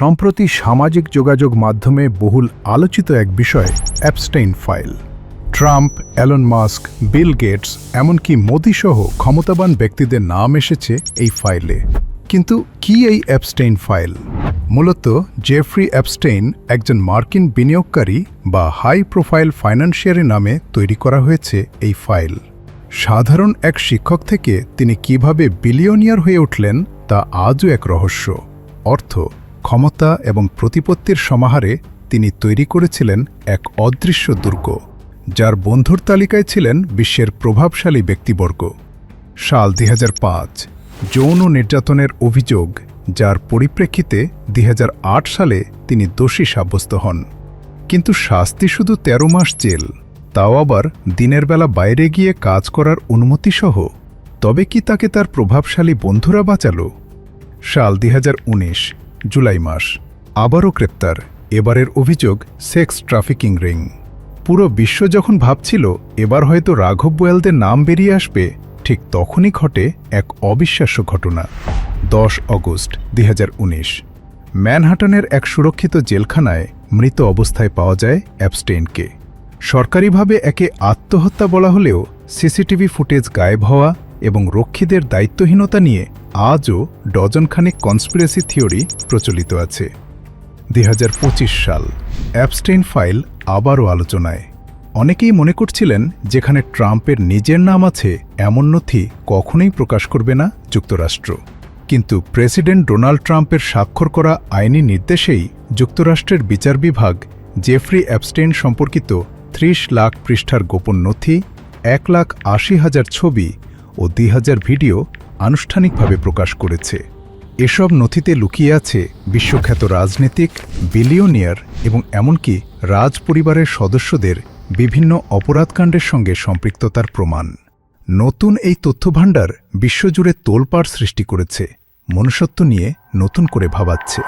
সম্প্রতি সামাজিক যোগাযোগ মাধ্যমে বহুল আলোচিত এক বিষয় Epstein file Trump Elon Musk Bill Gates এমনকি মোদিসহ ক্ষমতাবান ব্যক্তিদের নাম এসেছে এই ফাইলে কিন্তু কি এই অ্যাপস্টেইন ফাইল মূলত জেফ্রি অ্যাপস্টেইন একজন মার্কিন বিনিয়োগকারী বা হাই প্রোফাইল ফাইন্যান্সিয়ারি নামে তৈরি করা হয়েছে এই ফাইল সাধারণ এক শিক্ষক থেকে তিনি কীভাবে বিলিয়নিয়ার হয়ে উঠলেন তা আজও এক রহস্য। অর্থ ক্ষমতা এবং প্রতিপত্তির সমাহারে তিনি তৈরি করেছিলেন এক অদৃশ্য দুর্গ, যার বন্ধুর তালিকায় ছিলেন বিশ্বের প্রভাবশালী ব্যক্তিবর্গ। সাল দুই যৌন নির্যাতনের অভিযোগ, যার পরিপ্রেক্ষিতে দুই সালে তিনি দোষী সাব্যস্ত হন। কিন্তু শাস্তি শুধু ১৩ মাস জেল, তাও আবার দিনের বেলা বাইরে গিয়ে কাজ করার অনুমতিসহ। তবে কি তাকে তার প্রভাবশালী বন্ধুরা বাঁচালো? সাল দুই জুলাই মাস। আবারও গ্রেপ্তার। এবারের অভিযোগ সেক্স ট্রাফিকিং রিং। পুরো বিশ্ব যখন ভাবছিল, এবার হয়তো রাঘব বোয়ালদের নাম বেরিয়ে আসবে, ঠিক তখনই ঘটে এক অবিশ্বাস্য ঘটনা। দশ অগস্ট দুই হাজার উনিশ। ম্যানহাটনের এক সুরক্ষিত জেলখানায় মৃত অবস্থায় পাওয়া যায় অ্যাবস্টেইনকে। সরকারিভাবে একে আত্মহত্যা বলা হলেও সিসিটিভি ফুটেজ গায়েব হওয়া এবং রক্ষীদের দায়িত্বহীনতা নিয়ে আজও ডজনখানেক কনস্পিরেসি থিওরি প্রচলিত আছে। দুই সাল অ্যাবস্টেইন ফাইল আবারও আলোচনায়। অনেকেই মনে করছিলেন যেখানে ট্রাম্পের নিজের নাম আছে, এমন নথি কখনোই প্রকাশ করবে না যুক্তরাষ্ট্র। কিন্তু প্রেসিডেন্ট ডোনাল্ড ট্রাম্পের স্বাক্ষর করা আইনি নির্দেশেই যুক্তরাষ্ট্রের বিচার বিভাগ জেফ্রি অ্যাবস্টেইন সম্পর্কিত ত্রিশ লাখ পৃষ্ঠার গোপন নথি, এক লাখ আশি হাজার ছবি ও দুই হাজার ভিডিও আনুষ্ঠানিকভাবে প্রকাশ করেছে। এসব নথিতে লুকিয়ে আছে বিশ্বখ্যাত রাজনীতিক বিলিয়নিয়ার এবং এমনকি রাজ পরিবারের সদস্যদের বিভিন্ন অপরাধকাণ্ডের সঙ্গে সম্পৃক্ততার প্রমাণ। নতুন এই তথ্যভাণ্ডার বিশ্বজুড়ে তোলপাড় সৃষ্টি করেছে, মনুষ্যত্ব নিয়ে নতুন করে ভাবাচ্ছে।